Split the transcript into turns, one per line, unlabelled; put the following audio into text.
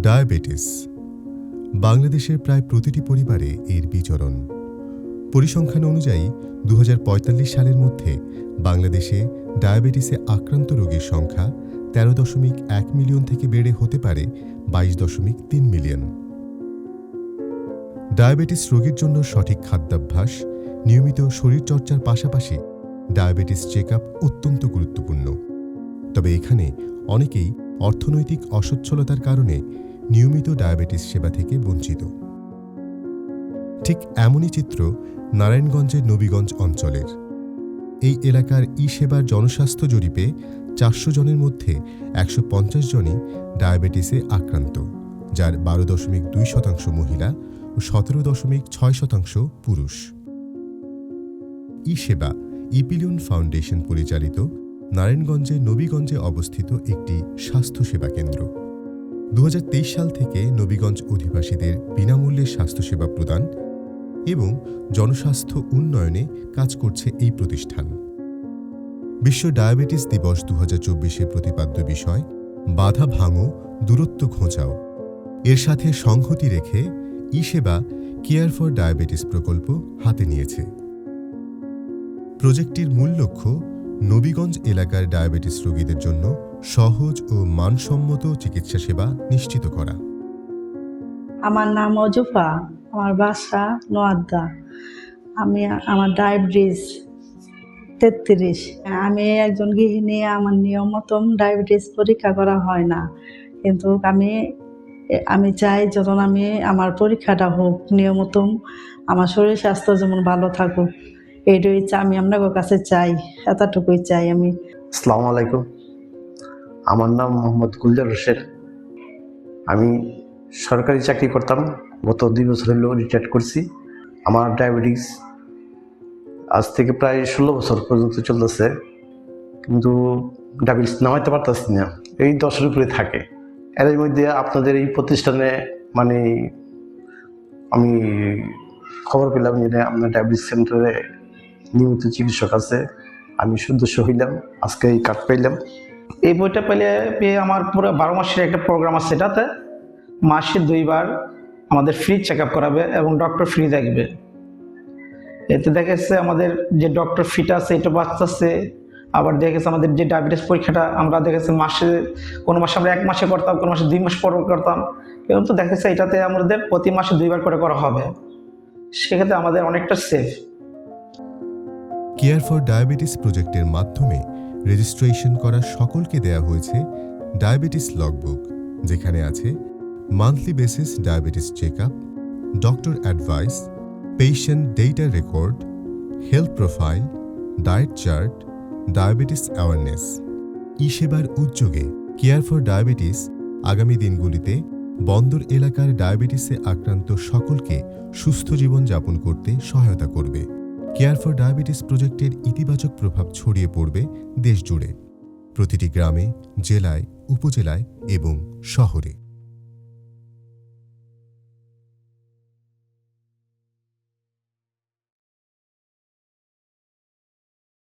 Diabetes, বাংলাদেশের প্রায় প্রতিটি পরিবারে এর বিচরণ। পরিসংখ্যান অনুযায়ী দু হাজার পঁয়তাল্লিশ সালের মধ্যে বাংলাদেশে ডায়াবেটিসে আক্রান্ত রোগীর সংখ্যা তেরো দশমিক এক মিলিয়ন থেকে বেড়ে হতে পারে বাইশ দশমিক তিন মিলিয়ন। ডায়াবেটিস রোগীর জন্য সঠিক খাদ্যাভ্যাস, নিয়মিত শরীরচর্চার পাশাপাশি ডায়াবেটিস চেক আপ অত্যন্ত গুরুত্বপূর্ণ। তবে এখানে অনেকেই অর্থনৈতিক অসচ্ছলতার কারণে নিয়মিত ডায়াবেটিস সেবা থেকে বঞ্চিত। ঠিক এমনই চিত্র নারায়ণগঞ্জের নবীগঞ্জ অঞ্চলের। এই এলাকার ই সেবার জনস্বাস্থ্য জরিপে চারশো জনের মধ্যে একশো পঞ্চাশ জনই ডায়াবেটিসে আক্রান্ত, যার বারো দশমিক দুই শতাংশ মহিলা ও সতেরো দশমিক ছয় শতাংশ পুরুষ। ই সেবা ইপিলিয়ন ফাউন্ডেশন পরিচালিত নারায়ণগঞ্জের নবীগঞ্জে অবস্থিত একটি স্বাস্থ্যসেবা কেন্দ্র। দু হাজার তেইশ সাল থেকে নবীগঞ্জ অধিবাসীদের বিনামূল্যে স্বাস্থ্যসেবা প্রদান এবং জনস্বাস্থ্য উন্নয়নে কাজ করছে এই প্রতিষ্ঠান। বিশ্ব ডায়াবেটিস দিবস দু হাজার প্রতিপাদ্য বিষয়, বাধা ভাঙো, দূরত্ব ঘোঁচাও। এর সাথে সংহতি রেখে ই সেবা কেয়ার ফর ডায়াবেটিস প্রকল্প হাতে নিয়েছে। প্রজেক্টটির মূল লক্ষ্য নবীগঞ্জ এলাকার ডায়াবেটিস রোগীদের জন্য সহজ ও মানসম্মত চিকিৎসা সেবা নিশ্চিত করা।
আমার নাম অজুফা, আমার বাসা নোয়াদ্দা আমি আমার ডায়াবেটিস তেত্রিশ। আমি একজন গৃহিণী, আমার নিয়ম মতন ডায়াবেটিস পরীক্ষা করা হয় না। কিন্তু আমি আমি চাই যখন আমি আমার পরীক্ষাটা হোক নিয়মিত আমার শরীর স্বাস্থ্য যেমন ভালো থাকুক। এইটাই আমি আপনার কাছে চাই, এতটুকুই চাই আমি।
আসসালামু আলাইকুম। আমার নাম মোহাম্মদ গুলজার হোসেন। আমি সরকারি চাকরি করতাম, গত দুই বছর হলো রিটায়ার করছি। আমার ডায়াবেটিস আজ থেকে প্রায় ষোলো বছর পর্যন্ত চলতেছে, কিন্তু ডায়াবেটিস নামাইতে পারতেছি না, এই দশের উপরে থাকে। এর মধ্যে আপনাদের এই প্রতিষ্ঠানে মানে আমি খবর পেলাম যে আপনার ডায়াবেটিস সেন্টারে নিয়মিত চিকিৎসক আছে। আমি সদস্য হইলাম, আজকে এই কার্ড পাইলাম।
এই বইটা পেলে পেয়ে আমার পুরো বারো মাসের একটা প্রোগ্রাম আছে সেটাতে মাসে দুইবার আমাদের ফ্রি চেক করাবে এবং ডক্টর ফ্রি দেখবে। এতে দেখা যাচ্ছে আমাদের যে ডক্টর ফিটা আছে, এটা বাঁচতেছে। আবার দেখা গেছে আমাদের যে ডায়াবেটিস পরীক্ষাটা আমরা দেখেছি মাসে, কোনো মাসে আমরা এক মাসে করতাম, কোনো মাসে দুই মাস পর করতাম। কিন্তু দেখা যাচ্ছে এটাতে আমাদের প্রতি মাসে দুইবার করে করা হবে। সেক্ষেত্রে আমাদের অনেকটা সেফ
কেয়ার ফর ডায়াবেটিস প্রজেক্টের মাধ্যমে রেজিস্ট্রেশন করা সকলকে দেয়া হয়েছে ডায়াবেটিস লগবুক যেখানে আছে monthly basis diabetes check up doctor advice patient data record health profile diet chart diabetes awareness e সেবার উদ্যোগে কেয়ার ফর ডায়াবেটিস আগামী দিনগুলিতে বন্দর এলাকার ডায়াবেটিসে আক্রান্ত সকলকে সুস্থ জীবন যাপন করতে সহায়তা করবে। কেয়ার ফর ডায়াবেটিস প্রজেক্টের ইতিবাচক প্রভাব ছড়িয়ে পড়বে দেশজুড়ে। প্রতিটি গ্রামে, জেলায়, উপজেলায় এবং শহরে।